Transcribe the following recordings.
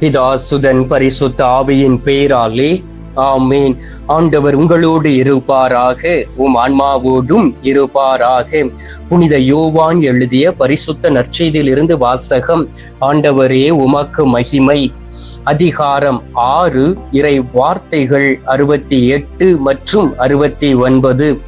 பிதாசுதன் பரிசுத்த ஆவியின் பெயராலே ஆமேன். ஆண்டவர் உங்களோடு இருப்பாராக உம் ஆன்மாவோடும் இருப்பாராக. புனித யோவான் எழுதிய பரிசுத்த நற்செய்தியிலிருந்து வாசகம் ஆண்டவரே உமக்கு மகிமை. அதிகாரம் ஆறு இறை வார்த்தைகள் அறுபத்தி எட்டு மற்றும் அறுபத்தி ஒன்பது.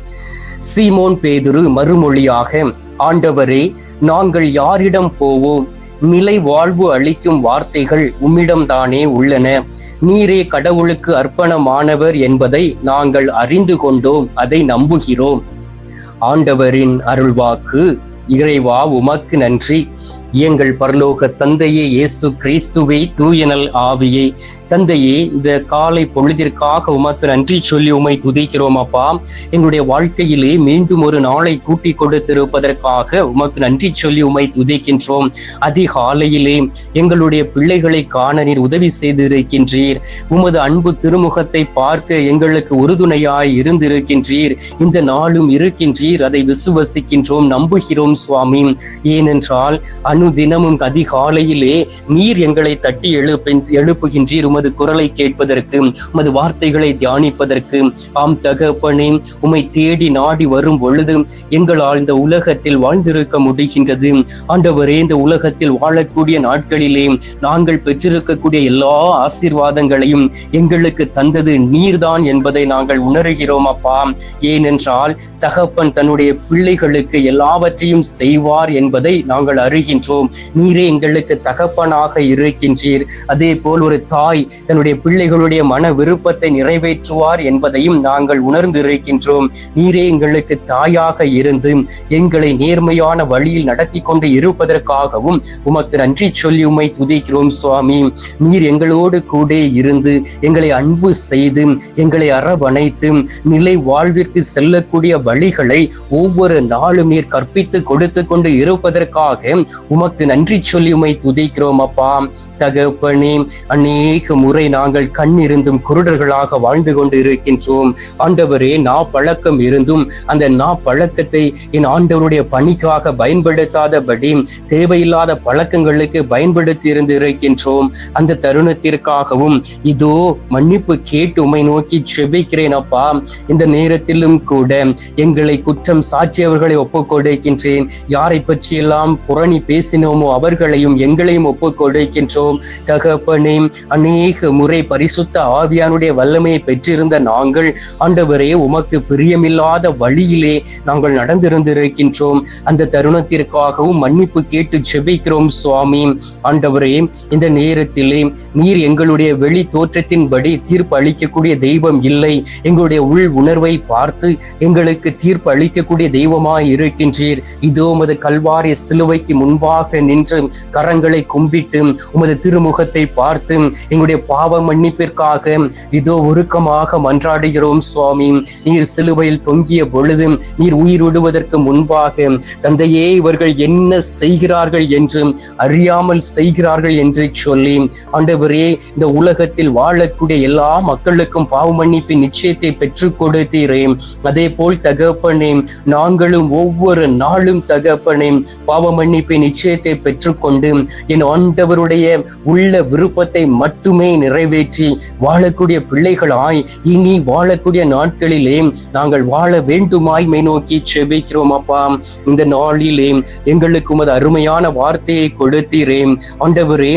சீமோன் பேதுரு மறுமொழியாக ஆண்டவரே நாங்கள் யாரிடம் போவோம்? நிலை வாழ்வு அளிக்கும் வார்த்தைகள் உம்மிடம்தானே உள்ளன. நீரே கடவுளுக்கு அர்ப்பணமானவர் என்பதை நாங்கள் அறிந்து கொண்டோம் அதை நம்புகிறோம். ஆண்டவரின் அருள்வாக்கு இறைவா உமக்கு நன்றி. எங்கள் பரலோக தந்தையே இயேசு கிறிஸ்துவை தூயனல் ஆவியை. தந்தையே இந்த காலை பொழுதிற்காக உமக்கு நன்றி சொல்லி உமை துதிக்கிறோம் அப்பா. எங்களுடைய வாழ்க்கையிலே மீண்டும் ஒரு நாளை கூட்டி கொடுத்திருப்பதற்காக உமக்கு நன்றி சொல்லி உமை துதிக்கின்றோம். அதிகாலையிலே எங்களுடைய பிள்ளைகளை காண நீர் உதவி செய்திருக்கின்றீர். உமது அன்பு திருமுகத்தை பார்க்க எங்களுக்கு உறுதுணையாய் இருந்திருக்கின்றீர். இந்த நாளும் இருக்கின்றீர் அதை விசுவசிக்கின்றோம் நம்புகிறோம் சுவாமி. ஏனென்றால் அனுதினமும் அதிகாலையிலே நீர் எங்களை தட்டி எழுப்ப எழுப்புகின்றீர். உமது குரலை கேட்பதற்கு உமது வார்த்தைகளை தியானிப்பதற்கு. ஆம் தகப்பனே உமை தேடி நாடி வரும் பொழுது எங்களால் இந்த உலகத்தில் வாழ்ந்திருக்க முடிகின்றது. ஆண்டவரே இந்த உலகத்தில் வாழக்கூடிய நாட்களிலே நாங்கள் பெற்றிருக்கக்கூடிய எல்லா ஆசீர்வாதங்களையும் எங்களுக்கு தந்தது நீர்தான் என்பதை நாங்கள் உணர்கிறோம் அப்பா. ஏனென்றால் தகப்பன் தன்னுடைய பிள்ளைகளுக்கு எல்லாவற்றையும் செய்வார் என்பதை நாங்கள் அறிகின்றோம். நீரே எங்களுக்கு தகப்பனாக இருக்கின்றீர். அதே போல் ஒரு தாய் தன்னுடைய பிள்ளைகளுடைய மன விருப்பத்தை நிறைவேற்றுவார் என்பதையும் நாங்கள் உணர்ந்து இருக்கின்றோம் நீரே எங்களுக்கு தாயாக இருந்து எங்களை நேர்மையான வழியில் நடத்தி கொண்டு இருப்பதற்காகவும் உமக்கு நன்றி சொல்லி உமை துதிக்கிறோம் சுவாமி. நீர் எங்களோடு கூட இருந்து எங்களை அன்பு செய்து எங்களை அரவணைத்து நிலை வாழ்விற்கு செல்லக்கூடிய வழிகளை ஒவ்வொரு நாளும் நீர் கற்பித்து கொடுத்து கொண்டு இருப்பதற்காக உமக்கு நன்றி சொல்லி உமை துதிக்கிறோம் அப்பா. தகப்பனே அநேக முறை நாங்கள் கண் இருந்தும் குருடர்களாக வாழ்ந்து கொண்டு இருக்கின்றோம் ஆண்டவரே நா பழக்கம் இருந்தும் அந்த நா பழக்கத்தை என் ஆண்டவருடைய பணிக்காக பயன்படுத்தாதபடி தேவையில்லாத பழக்கங்களுக்கு பயன்படுத்தி இருந்து இருக்கின்றோம் அந்த தருணத்திற்காகவும் இதோ மன்னிப்பு கேட்டு உமை நோக்கி செபிக்கிறேன் அப்பா. இந்த நேரத்திலும் கூட எங்களை குற்றம் சாற்றியவர்களை ஒப்புக்கொடுக்கின்றேன். யாரை பற்றியெல்லாம் புரணி பேசினோமோ அவர்களையும் எங்களையும் ஒப்புக் கொடுக்கின்றோம் தகப்பனே அநேக முறை பரிசுத்த ஆவியானுடைய வல்லமையை பெற்றிருந்த நாங்கள் ஆண்டவரே உமக்கு பிரியமில்லாத வழியிலே நாங்கள் நடந்திருந்திருக்கின்றோம். அந்த தருணத்திற்காகவும் மன்னிப்பு கேட்டு செபிக்கிறோம் சுவாமி. ஆண்டவரே இந்த நேரத்திலே நீர் எங்களுடைய வெளி தோற்றத்தின்படி தீர்ப்பு அளிக்கக்கூடிய தெய்வம் இல்லை. எங்களுடைய உள் உணர்வை பார்த்து எங்களுக்கு தீர்ப்பு அளிக்கக்கூடிய தெய்வமாய் இருக்கின்றீர். இதோ மது கல்வாரிய சிலுவைக்கு முன்பாக முன்பாக நின்று கரங்களை கும்பிட்டு உமது திருமுகத்தை பார்த்து எங்களுடைய பாவ மன்னிப்பிற்காக இதோ உருக்கமாக மன்றாடுகிறோம் சுவாமி. நீர் சிலுவையில் தொங்கிய பொழுது நீர் உயிர் விடுவதற்கு முன்பாக தந்தையே இவர்கள் என்ன செய்கிறார்கள் என்று அறியாமல் செய்கிறார்கள் என்று சொல்லி ஆண்டவரே இந்த உலகத்தில் வாழக்கூடிய எல்லா மக்களுக்கும் பாவ மன்னிப்பின் நிச்சயத்தை பெற்றுக் கொடுத்தீரே. அதே போல் தகப்பனே நாங்களும் ஒவ்வொரு நாளும் தகப்பனே பாவ மன்னிப்பை நிச்சயம் நிச்சயத்தை பெற்றுக்கொண்டு என் ஆண்டவருடைய உள்ள விருப்பத்தை மட்டுமே நிறைவேற்றி வாழக்கூடிய பிள்ளைகளாய் இனி வாழக்கூடிய நாட்களிலே நாங்கள் வாழ வேண்டுமாய் மை நோக்கி செபிக்கிறோம் அப்பா. இந்த நாளிலே எங்களுக்கு உமது அருமையான வார்த்தையை கொடுத்தீரே. ஆண்டவரே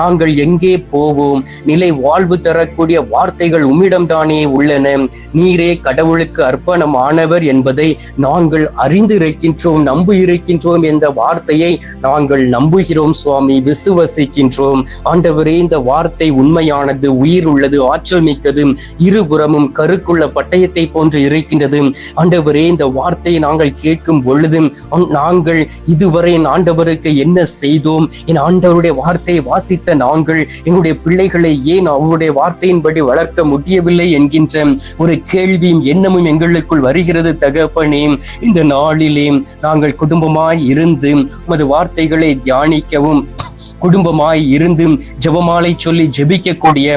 நாங்கள் எங்கே போவோம்? நிலை வாழ்வு தரக்கூடிய வார்த்தைகள் உம்மிடம்தானே உள்ளன. நீரே கடவுளுக்கு அர்ப்பணமானவர் என்பதை நாங்கள் அறிந்து இருக்கின்றோம் நம்பி இருக்கின்றோம் என்ற வார்த்தையை நாங்கள் நம்புகிறோம் சுவாமி விசுவசிக்கின்றோம். ஆண்டவரே இந்த வார்த்தை உண்மையானது உயிர் உள்ளது ஆற்றல் மிக்கது இருபுறமும் கருக்குள்ள பட்டயத்தை போன்று இருக்கின்றது. ஆண்டவரே இந்த வார்த்தையை நாங்கள் கேட்கும் பொழுது நாங்கள் இதுவரை என் ஆண்டவருக்கு என்ன செய்தோம்? என் ஆண்டவருடைய வார்த்தையை வாசித்த நாங்கள் எங்களுடைய பிள்ளைகளை ஏன் அவருடைய வார்த்தையின்படி வளர்க்க முடியவில்லை என்கின்ற ஒரு கேள்வியும் எண்ணமும் எங்களுக்குள் வருகிறது தகப்பனே. இந்த நாளிலே நாங்கள் குடும்பமாய் இருந்து உமது வார்த்தை வார்த்தைகளை தியானிக்கவும் குடும்பமாய் இருந்தும் ஜெபமாலை சொல்லி ஜெபிக்கக்கூடிய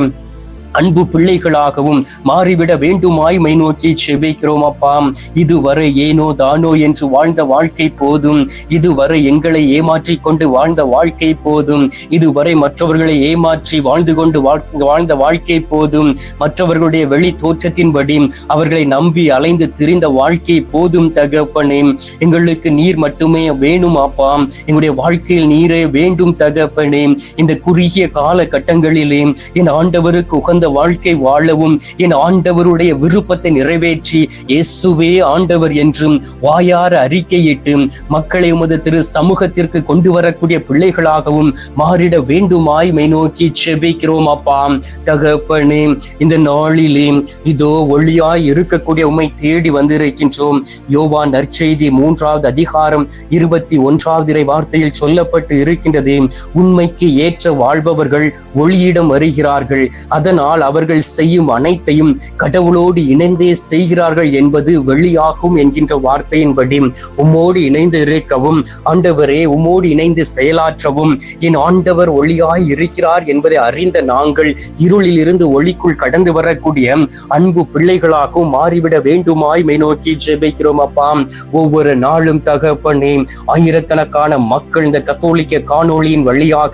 அன்பு பிள்ளைகளாகவும் மாறிவிட வேண்டுமாய் மை நோக்கி செபிக்கிறோம் அப்பா. இதுவரை ஏனோ தானோ என்று வாழ்ந்த வாழ்க்கை போதும். இதுவரை எங்களை ஏமாற்றி கொண்டு வாழ்ந்த வாழ்க்கை போதும். இதுவரை மற்றவர்களை ஏமாற்றி வாழ்ந்து கொண்டு வாழ்ந்த வாழ்க்கை போதும். மற்றவர்களுடைய வெளி தோற்றத்தின்படி அவர்களை நம்பி அலைந்து திரிந்த வாழ்க்கை போதும் தகப்பனே. எங்களுக்கு நீர் மட்டுமே வேணும் அப்பா. எங்களுடைய வாழ்க்கையில் நீரே வேண்டும் தகப்பனே. இந்த குறுகிய காலகட்டங்களிலே என் ஆண்டவருக்கு உகந்த அந்த வாழ்க்கை வாழவும். என் ஆண்டவருடைய விருப்பத்தை நிறைவேற்றி இயேசுவே ஆண்டவர் என்றும் வாயார அறிக்கையிட்டு மக்களை உமது திரு சமூகத்திற்கு கொண்டு வரக்கூடிய பிள்ளைகளாகவும் மாறிட வேண்டுமாய் மை நோக்கி செபிக்கிறோம் அப்பா. தகப்பனே இந்த நாளிலே இதோ ஒளியாய் இருக்கக்கூடிய உமை தேடி வந்திருக்கின்றோம். யோவா நற்செய்தி மூன்றாவது அதிகாரம் இருபத்தி ஒன்றாவது வார்த்தையில் சொல்லப்பட்டு இருக்கின்றது. உண்மைக்கு ஏற்ற வாழ்பவர்கள் ஒளியிடம் வருகிறார்கள். அதனால் ஆனால் அவர்கள் செய்யும் அனைத்தையும் கடவுளோடு இணைந்தே செய்கிறார்கள் என்பது வெளியாகும் என்கின்ற வார்த்தையின்படி உம்மோடு இணைந்து இருக்கவும் ஆண்டவரே உம்மோடு இணைந்து செயலாற்றவும் என் ஆண்டவர் ஒளியாய் இருக்கிறார் என்பதை அறிந்த நாங்கள் இருளில் இருந்து ஒளிக்குள் கடந்து வரக்கூடிய அன்பு பிள்ளைகளாகவும் மாறிவிட வேண்டுமாய் மை நோக்கி ஜெபிக்கிறோம் அப்பா. ஒவ்வொரு நாளும் தகப்பனே ஆயிரக்கணக்கான மக்கள் இந்த கத்தோலிக்க காணொளியின் வழியாக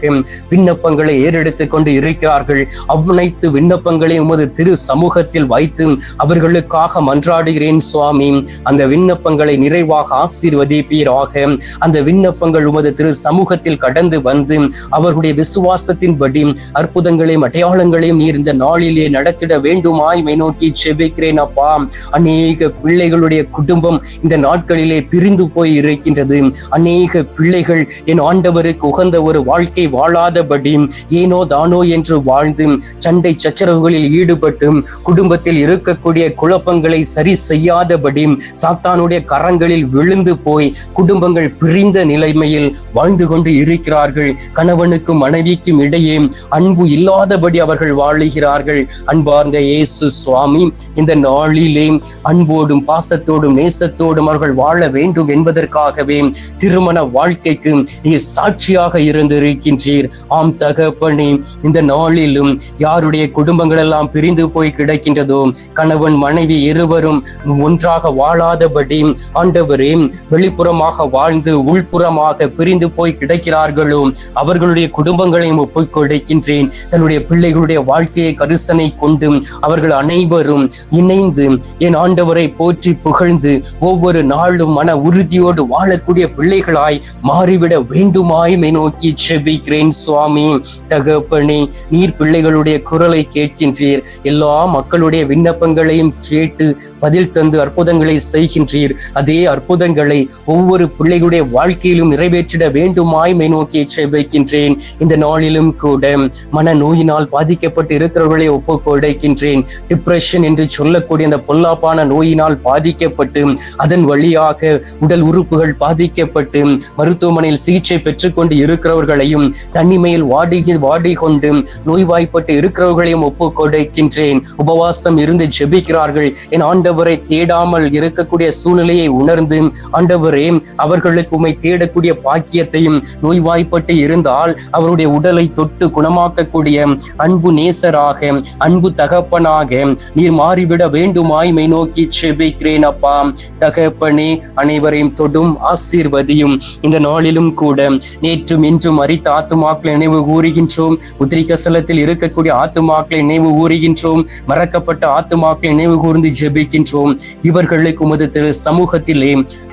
விண்ணப்பங்களை ஏறெடுத்துக் கொண்டு இருக்கிறார்கள். அனைத்து விண்ணப்பங்களை உமது திரு சமூகத்தில் வைத்து அவர்களுக்காக மன்றாடுகிறேன் சுவாமி. அந்த விண்ணப்பங்களை நிறைவாக ஆசீர்வதிப்பீராக. அந்த விண்ணப்பங்கள் உமது திரு சமூகத்தில் கடந்து வந்து அவர்களுடைய விசுவாசத்தின்படி அற்புதங்களையும் அடையாளங்களையும் நீர் இந்த நாளிலே நடத்திட வேண்டுமாய் நோக்கி செபிக்கிறேன் அப்பா. அநேக பிள்ளைகளுடைய குடும்பம் இந்த நாட்களிலே பிரிந்து போய் இருக்கின்றது. அநேக பிள்ளைகள் என் ஆண்டவருக்கு உகந்த ஒரு வாழ்க்கை வாழாதபடி ஏனோ தானோ என்று வாழ்ந்து சண்டை சச்ச சச்சரவுகளில் ஈடுபட்டு குடும்பத்தில் இருக்கக்கூடிய குழப்பங்களை சரி செய்யாதபடி சாத்தானுடைய கரங்களில் விழுந்து போய் குடும்பங்கள் பிரிந்த நிலைமையில் வாழ்ந்து கொண்டு இருக்கிறார்கள். கணவனுக்கும் மனைவிக்கும் இடையே அன்பு இல்லாதபடி அவர்கள் வாழுகிறார்கள். அன்பார்ந்த இயேசு சுவாமி இந்த நாளிலே அன்போடும் பாசத்தோடும் நேசத்தோடும் அவர்கள் வாழ வேண்டும் என்பதற்காகவே திருமண வாழ்க்கைக்கு நீர் சாட்சியாக இருந்திருக்கின்றீர். ஆம் தகப்பனே இந்த நாளிலும் யாருடைய குடும்ப குடும்பங்கள் எல்லாம் பிரிந்து போய் கிடைக்கின்றதோ கணவன் மனைவி இருவரும் ஒன்றாக வாழாதபடி ஆண்டவரே வெளிப்புறமாக வாழ்ந்து உள்புறமாக பிரிந்து போய் கிடைக்கிறார்களோ அவர்களுடைய குடும்பங்களையும் ஒப்புக் கொடுக்கின்றேன். தன்னுடைய பிள்ளைகளுடைய வாழ்க்கையை கரிசனை கொண்டும் அவர்கள் அனைவரும் இணைந்து என் ஆண்டவரை போற்றி புகழ்ந்து ஒவ்வொரு நாளும் மன உறுதியோடு வாழக்கூடிய பிள்ளைகளாய் மாறிவிட வேண்டுமாய் நோக்கி செபிக்கிறேன் சுவாமி. தகப்பனே நீர் பிள்ளைகளுடைய குரலை கேட்கின்றீர். எல்லா மக்களுடைய விண்ணப்பங்களையும் கேட்டு பதில் தந்து அற்புதங்களை செய்கின்றீர். அதே அற்புதங்களை ஒவ்வொரு பிள்ளைகளுடைய வாழ்க்கையிலும் நிறைவேற்றிட வேண்டுமாய் மை நோக்கி வைக்கின்றேன் இந்த நாளிலும் கூட மன நோயினால் பாதிக்கப்பட்டு இருக்கிறவர்களை ஒப்பு கொடுக்கின்றேன் டிப்ரெஷன் என்று சொல்லக்கூடிய அந்த பொல்லாப்பான நோயினால் பாதிக்கப்பட்டு அதன் வழியாக உடல் உறுப்புகள் பாதிக்கப்பட்டு மருத்துவமனையில் சிகிச்சை பெற்றுக்கொண்டு இருக்கிறவர்களையும் தனிமையில் வாடி வாடி கொண்டு நோய்வாய்ப்பட்டு இருக்கிறவர்களையும் ஒப்பு கொடுக்கின்றேன் உபவாசம் இருந்து ஜெபிக்கிறார்கள். என் ஆண்டவரை தேடாமல் இருக்கக்கூடிய சூழ்நிலையை உணர்ந்து ஆண்டவரே அவர்களுக்கு உண்மை தேடக்கூடிய பாக்கியத்தையும் நோய்வாய்ப்பட்டு இருந்தால் அவருடைய உடலை தொட்டு குணமாக்கக்கூடிய அன்பு நேசராக அன்பு தகப்பனாக நீர் மாறிவிட வேண்டுமாய் மை நோக்கி செபிக்கிறேன் அப்பா. தகப்பனே அனைவரையும் தொடும் ஆசீர்வதியும். இந்த நாளிலும் கூட நேற்றும் இன்றும் அறித்த ஆத்துமாக்களை நினைவு கூறுகின்றோம். உத்திரிகசலத்தில் இருக்கக்கூடிய ஆத்துமாக்கள் ஆத்மாக்களை நினைவு கூறுகின்றோம். மறக்கப்பட்ட ஆத்மாக்களை நினைவு கூர்ந்து ஜெபிக்கின்றோம். இவர்களுக்கு உமது திரு சமூகத்திலே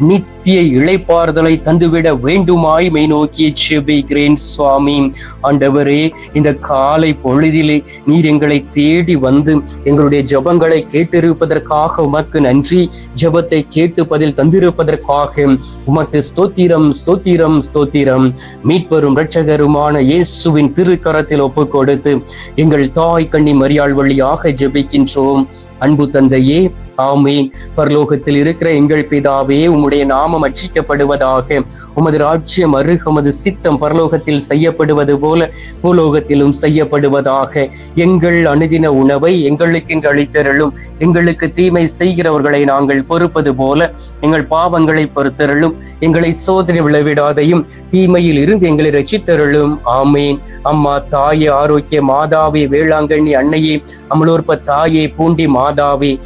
நித்திய இழைப்பாறுதலை தந்துவிட வேண்டுமாய் மெய் நோக்கி ஜெபிக்கிறேன் சுவாமி. ஆண்டவரே இந்த காலை பொழுதிலே நீர் எங்களை தேடி வந்து எங்களுடைய ஜபங்களை கேட்டிருப்பதற்காக உமக்கு நன்றி. ஜபத்தை கேட்டு பதில் தந்திருப்பதற்காக உமக்கு ஸ்தோத்திரம் ஸ்தோத்திரம் ஸ்தோத்திரம். மீட்பரும் இரட்சகருமான இயேசுவின் திருக்கரத்தில் ஒப்பு கொடுத்து எங்கள் தாய் கண்ணி மரியாள் வழியாக ஜெபிக்கின்றோம். அன்பு தந்தையே ஆமீன். பரலோகத்தில் இருக்கிற எங்கள் பிதாவே உம்முடைய நாமம் அச்சிக்கப்படுவதாக உமது ராஜ்யம் அருக உமது சித்தம் பரலோகத்தில் செய்யப்படுவது போல பூலோகத்திலும் செய்யப்படுவதாக. எங்கள் அனுதின உணவை எங்களுக்கென்று அளித்தருளும். எங்களுக்கு தீமை செய்கிறவர்களை நாங்கள் பொறுப்பது போல எங்கள் பாவங்களை பொறுத்தருளும். எங்களை சோதனை விளைவிடாதையும் தீமையில் இருந்து எங்களை ரசித்தருளும் ஆமீன். அம்மா தாயே ஆரோக்கிய மாதாவே வேளாங்கண்ணி அன்னையே அமலோற்ப தாயே பூண்டி மாதாவே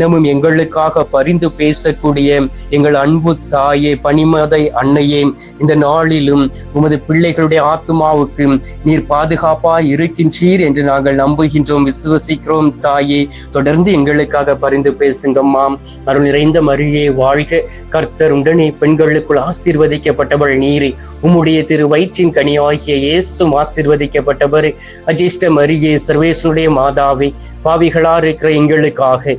தினமும் எங்களுக்காக பரிந்து பேசக்கூடிய எங்கள் அன்பு தாயே பனிமதை அன்னையே இந்த நாளிலும் உமது பிள்ளைகளுடைய ஆத்மாவுக்கு நீர் பாதுகாப்பா இருக்கின்றீர் என்று நாங்கள் நம்புகின்றோம் விசுவசிக்கிறோம் தாயே. தொடர்ந்து எங்களுக்காக பரிந்து பேசுங்கம்மா. அருள் நிறைந்த மரியே வாழ்க. கர்த்தர் உடனே பெண்களுக்குள் ஆசீர்வதிக்கப்பட்டவள் நீரே. உம்முடைய திரு வயிற்றின் கனியாகிய இயேசும் ஆசீர்வதிக்கப்பட்டவர். அஜிஷ்ட மரியே சர்வேசனுடைய மாதாவே பாவிகளா இருக்கிற எங்களுக்காக